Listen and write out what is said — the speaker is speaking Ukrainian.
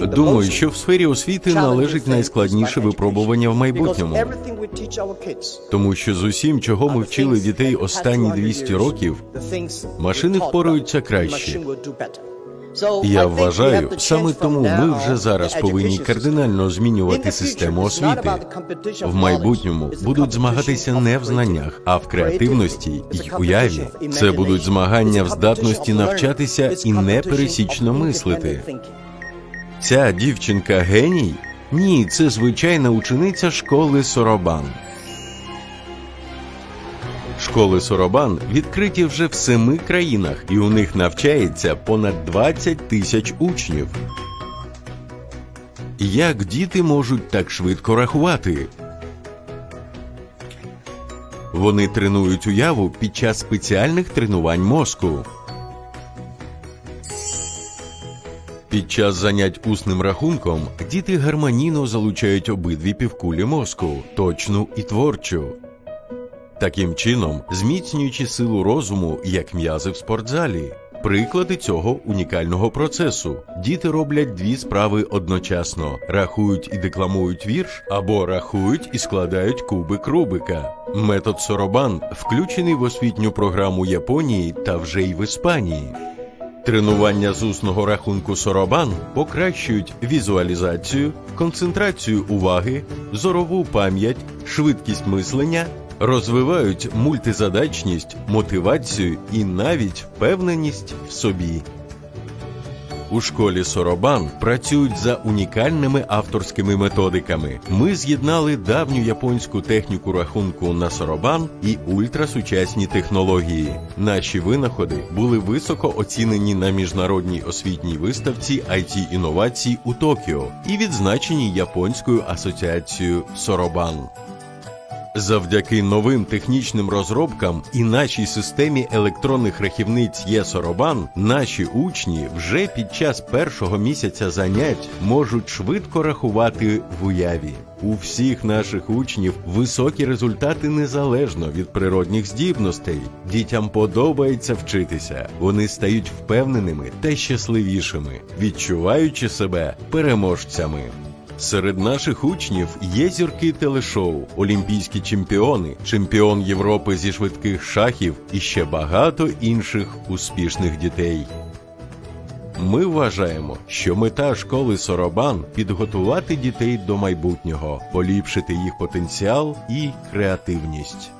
Думаю, що в сфері освіти належить найскладніше випробування в майбутньому, тому що з усім, чого ми вчили дітей останні 200 років, машини впораються краще. Я вважаю, саме тому ми вже зараз повинні кардинально змінювати систему освіти. В майбутньому будуть змагатися не в знаннях, а в креативності й уяві. Це будуть змагання в здатності навчатися і непересічно мислити. Ця дівчинка геній? Ні, це звичайна учениця школи Соробан. Школи Соробан відкриті вже в семи країнах, і у них навчається понад 20 тисяч учнів. Як діти можуть так швидко рахувати? Вони тренують уяву під час спеціальних тренувань мозку. Під час занять усним рахунком діти гармонійно залучають обидві півкулі мозку точну і творчу. Таким чином, зміцнюючи силу розуму як м'язи в спортзалі. Приклади цього унікального процесу. Діти роблять дві справи одночасно: рахують і декламують вірш, або рахують і складають кубик Рубика. Метод Соробан включений в освітню програму Японії та вже й в Іспанії. Тренування з усного рахунку Соробан покращують візуалізацію, концентрацію уваги, зорову пам'ять, швидкість мислення, розвивають мультизадачність, мотивацію і навіть впевненість в собі. У школі Соробан працюють за унікальними авторськими методиками. Ми з'єднали давню японську техніку рахунку на Соробан і ультрасучасні технології. Наші винаходи були високо оцінені на міжнародній освітній виставці it інновацій у Токіо і відзначені японською асоціацією Соробан. Завдяки новим технічним розробкам і нашій системі електронних рахівниць ЄСоробан наші учні вже під час першого місяця занять можуть швидко рахувати в уяві. У всіх наших учнів високі результати незалежно від природних здібностей. Дітям подобається вчитися. Вони стають впевненими та щасливішими, відчуваючи себе переможцями. Серед наших учнів є зірки телешоу, олімпійські чемпіони, чемпіон Європи зі швидких шахів і ще багато інших успішних дітей. Ми вважаємо, що мета школи Соробан підготувати дітей до майбутнього, поліпшити їх потенціал і креативність.